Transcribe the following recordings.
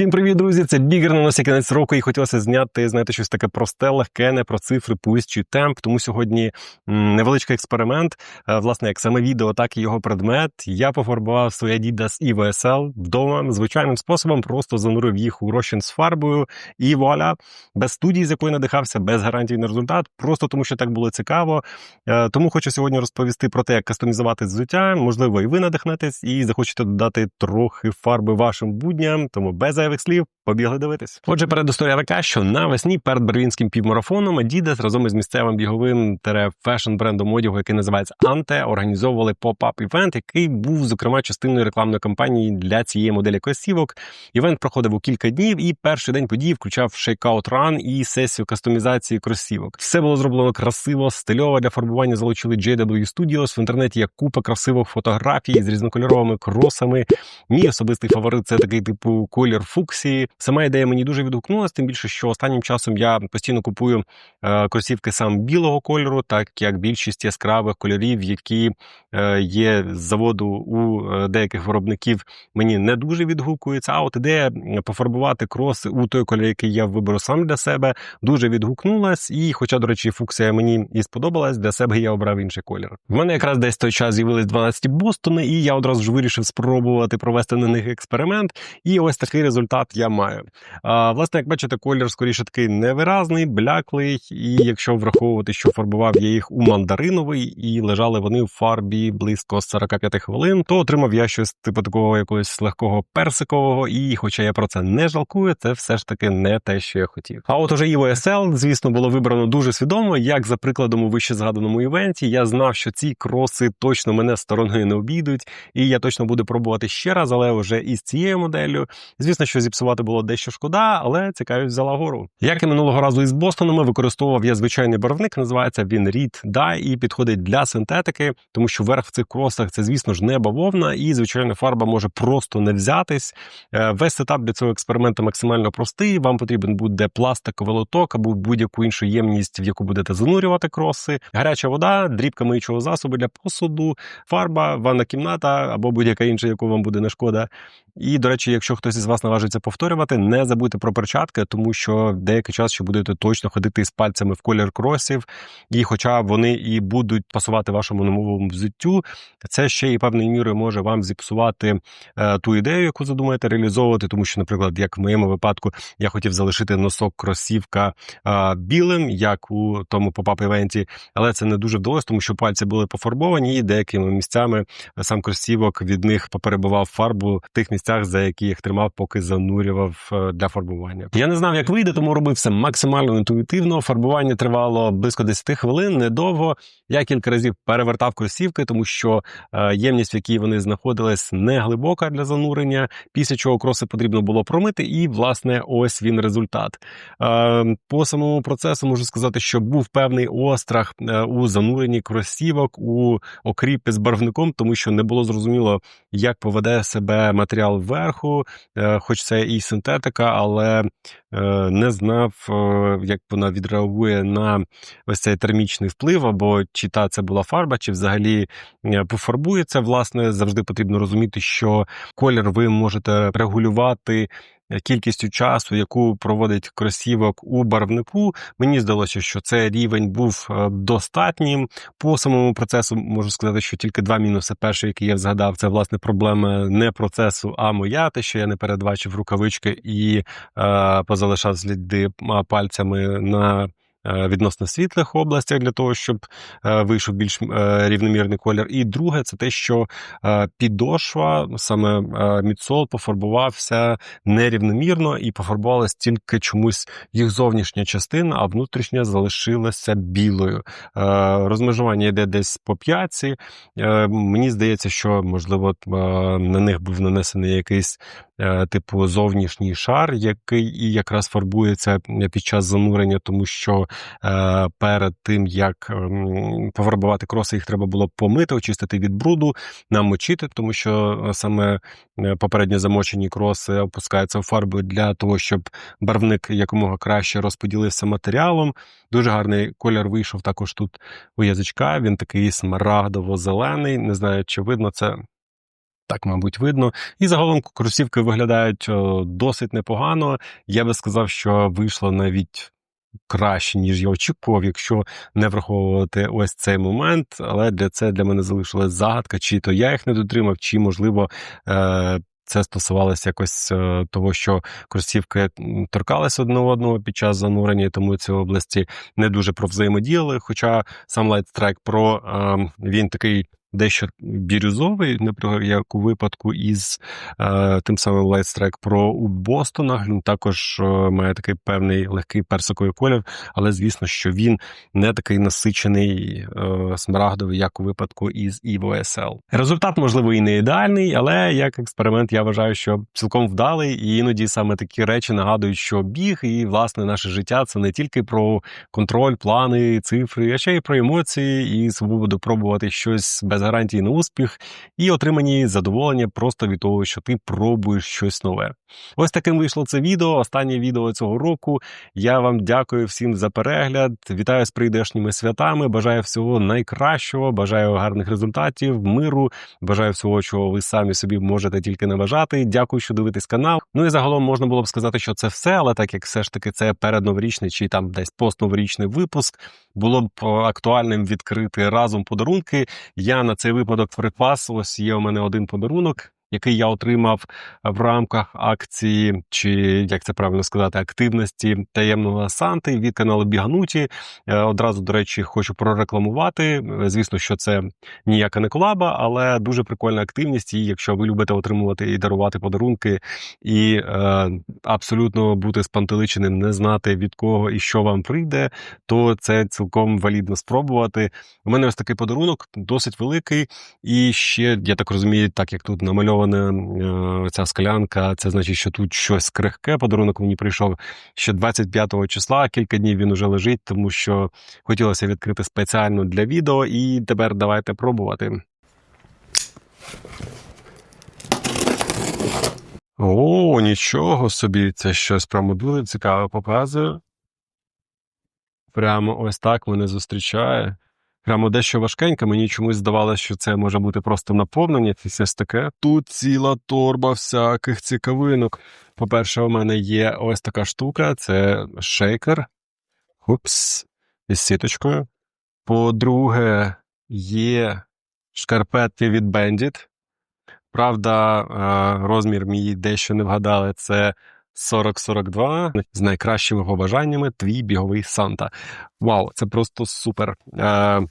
Всім привіт, друзі! Це бігер на носі кінець року, і хотілося зняти, знаєте, щось таке просте, легке, не про цифри, пульс чи темп. Тому сьогодні невеличкий експеримент. Е, Власне, як саме відео, так і його предмет. Я пофарбував свої Adidas Evo SL вдома звичайним способом, просто занурив їх у розчин з фарбою, і вуаля, без студії, з якої надихався, без гарантій на результат, просто тому що так було цікаво. Е, Тому хочу сьогодні розповісти про те, як кастомізувати взуття. Можливо, і ви надихнетесь, і захочете додати трохи фарби вашим будням. Тому без зайвих слів Побігли дивитись. Отже, передісторія така, що навесні перед берлінським півмарафоном Adidas разом із місцевим біговим фешн брендом одягу, який називається Анте, організовували поп-ап івент, який був зокрема частиною рекламної кампанії для цієї моделі кросівок. Івент проходив у кілька днів, і перший день подій включав шейкаут ран і сесію кастомізації кросівок. Все було зроблено красиво, стильово для фарбування залучили JW Studios. В інтернеті є купа красивих фотографій з різнокольоровими кросами. Мій особистий фаворит це такий типу колір фуксії. Сама ідея мені дуже відгукнулася, тим більше, що останнім часом я постійно купую е, кросівки сам білого кольору, так як більшість яскравих кольорів, які е, є з заводу у е, деяких виробників, мені не дуже відгукується. А от ідея пофарбувати кроси у той колір, який я виберу сам для себе, дуже відгукнулась. І, хоча, до речі, фуксія мені і сподобалась, для себе я обрав інший колір. В мене якраз десь той час з'явились 12 Бостони, і я одразу ж вирішив спробувати провести на них експеримент. І ось такий результат я маю. А, Власне, як бачите, колір скоріше такий невиразний, бляклий. І якщо враховувати, що фарбував я їх у мандариновий, і лежали вони в фарбі близько 45 хвилин, то отримав я щось типу такого якогось легкого персикового. І, хоча я про це не жалкую, це все ж таки не те, що я хотів. А от уже Evo SL, звісно, було вибрано дуже свідомо, як за прикладом у вище згаданому івенті. Я знав, що ці кроси точно мене стороною не обійдуть, і я точно буду пробувати ще раз, але вже із цією моделлю. Звісно, що зіпсувати було дещо шкода, але цікавість взяла гору. Як і минулого разу із Бостоном, використовував я звичайний барвник, називається він Reed Dye і підходить для синтетики, тому що верх в цих кросах це, звісно ж, не бавовна, і звичайна фарба може просто не взятись. Е, Весь сетап для цього експерименту максимально простий. Вам потрібен буде пластиковий лоток або будь-яку іншу ємність, в яку будете занурювати кроси, гаряча вода, дрібка миючого засобу для посуду, фарба, ванна кімната або будь-яка інша, яку вам буде не шкода. І, до речі, якщо хтось із вас наважиться повторювати, не забудьте про перчатки, тому що деякий час ще будете точно ходити з пальцями в колір кросів, і хоча вони і будуть пасувати вашому новому взуттю, це ще і певною мірою може вам зіпсувати е, ту ідею, яку задумаєте реалізовувати, тому що, наприклад, як в моєму випадку, я хотів залишити носок кросівка е, білим, як у тому попап івенті, але це не дуже вдалося, тому що пальці були пофарбовані, і деякими місцями сам кросівок від них поперебував фарбу в тих місцях, за які їх тримав, поки занурював е, для фарбування. Я не знав, як вийде, тому робив все максимально інтуїтивно. Фарбування тривало близько 10 хвилин, недовго. Я кілька разів перевертав кросівки, тому що е, ємність, в якій вони знаходились, не глибока для занурення. Після чого кроси потрібно було промити, і власне ось він результат. Е, По самому процесу можу сказати, що був певний острах у зануренні кросівок, у окріпі з барвником, тому що не було зрозуміло, як поведе себе матеріал вверху, хоч це і синтетика, але е, не знав, е, як вона відреагує на ось цей термічний вплив, або чи та це була фарба, чи взагалі е, пофарбується. Власне, завжди потрібно розуміти, що колір ви можете регулювати. Кількістю часу, яку проводить кросівок у барвнику, мені здалося, що цей рівень був е, достатнім. По самому процесу можу сказати, що тільки два мінуси. Перший, який я згадав, це власне проблема не процесу, а моя, те, що я не передбачив рукавички і е, позалишав сліди пальцями на відносно світлих областях для того, щоб е, вийшов більш е, рівномірний колір. І друге, це те, що підошва, саме мідсол, пофарбувався нерівномірно і пофарбувалась тільки чомусь їх зовнішня частина, а внутрішня залишилася білою. Розмежування йде десь по п'ятці. Мені здається, що можливо на них був нанесений якийсь типу зовнішній шар, який і якраз фарбується під час занурення, тому що Е, перед тим, як ем, пофарбувати кроси, їх треба було помити, очистити від бруду, намочити, тому що е, саме е, попередньо замочені кроси опускаються в фарбу для того, щоб барвник якомога краще розподілився матеріалом. Дуже гарний колір вийшов також тут у язичка. Він такий смарагдово-зелений. Не знаю, чи видно це. Так, мабуть, видно. І загалом кросівки виглядають досить непогано. Я би сказав, що вийшло навіть краще, ніж я очікував, якщо не враховувати ось цей момент. Але для це для мене залишилась загадка, чи то я їх не дотримав, чи можливо. Е- це стосувалося якось е, того, що кросівки торкалися одне одного під час занурення, тому ці області не дуже провзаємодіяли. Хоча сам Light Strike Pro, е, він такий дещо бірюзовий, наприклад, як у випадку із е, тим самим Light Strike Pro у Бостонах. Він також е, має такий певний легкий персиковий колір, але звісно, що він не такий насичений е, смарагдовий, як у випадку із Evo SL. Результат, можливо, і не ідеальний, але як експеримент я вважаю, що цілком вдалий, і іноді саме такі речі нагадують, що біг і власне наше життя це не тільки про контроль, плани, цифри, а ще й про емоції і свободу пробувати щось без гарантії на успіх, і отримані задоволення просто від того, що ти пробуєш щось нове. Ось таким вийшло це відео. Останнє відео цього року. Я вам дякую всім за перегляд. Вітаю з прийдешніми святами. Бажаю всього найкращого, бажаю гарних результатів, миру. Бажаю всього, чого ви самі собі можете тільки наважати. Дякую, що дивитесь канал. Ну і загалом можна було б сказати, що це все, але так як все ж таки це передноворічний чи там десь постноворічний випуск, було б актуальним відкрити разом подарунки. Я на цей випадок припас. Ось є у мене один подарунок який я отримав в рамках акції, чи як це правильно сказати, активності таємного Санти від каналу Бігануті. Е, одразу, до речі, хочу прорекламувати. Звісно, що це ніяка не колаба, але дуже прикольна активність. І якщо ви любите отримувати і дарувати подарунки, і е, абсолютно бути спантеличеним, не знати від кого і що вам прийде, то це цілком валідно спробувати. У мене ось такий подарунок, досить великий, і ще я так розумію, так як тут намальовано намальована е, ця склянка. Це значить, що тут щось крихке. Подарунок мені прийшов ще 25 числа. Кілька днів він уже лежить, тому що хотілося відкрити спеціально для відео. І тепер давайте пробувати. О, нічого собі, це щось прямо дуже цікаве показує. Прямо ось так мене зустрічає. Прямо дещо важкеньке, мені чомусь здавалося, що це може бути просто наповнення, це все таке. Тут ціла торба всяких цікавинок. По-перше, у мене є ось така штука, це шейкер. Упс, із сіточкою. По-друге, є шкарпетки від Bandit. Правда, розмір мій дещо не вгадали. Це 4042 з найкращими побажаннями твій біговий Санта. Вау, це просто супер. Е,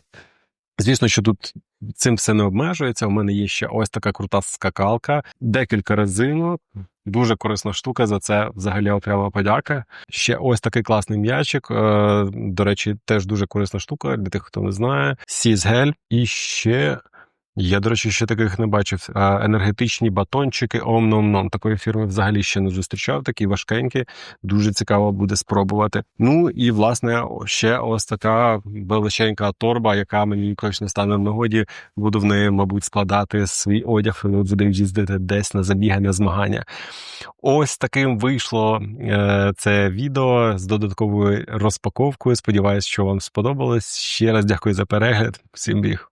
Звісно, що тут цим все не обмежується. У мене є ще ось така крута скакалка, декілька резинок. Дуже корисна штука. За це взагалі окрема подяка. Ще ось такий класний м'ячик. Е, До речі, теж дуже корисна штука для тих, хто не знає. Сізгель. І ще я, до речі, ще таких не бачив. Енергетичні батончики ом-ном-ном. Такої фірми взагалі ще не зустрічав, такі важкенькі, дуже цікаво буде спробувати. Ну і власне ще ось така величенька торба, яка мені точно стане в нагоді. Буду в неї, мабуть, складати свій одяг, буду їздити десь на забіги, на змагання. Ось таким вийшло е, це відео з додатковою розпаковкою. Сподіваюсь, що вам сподобалось. Ще раз дякую за перегляд. Всім біг.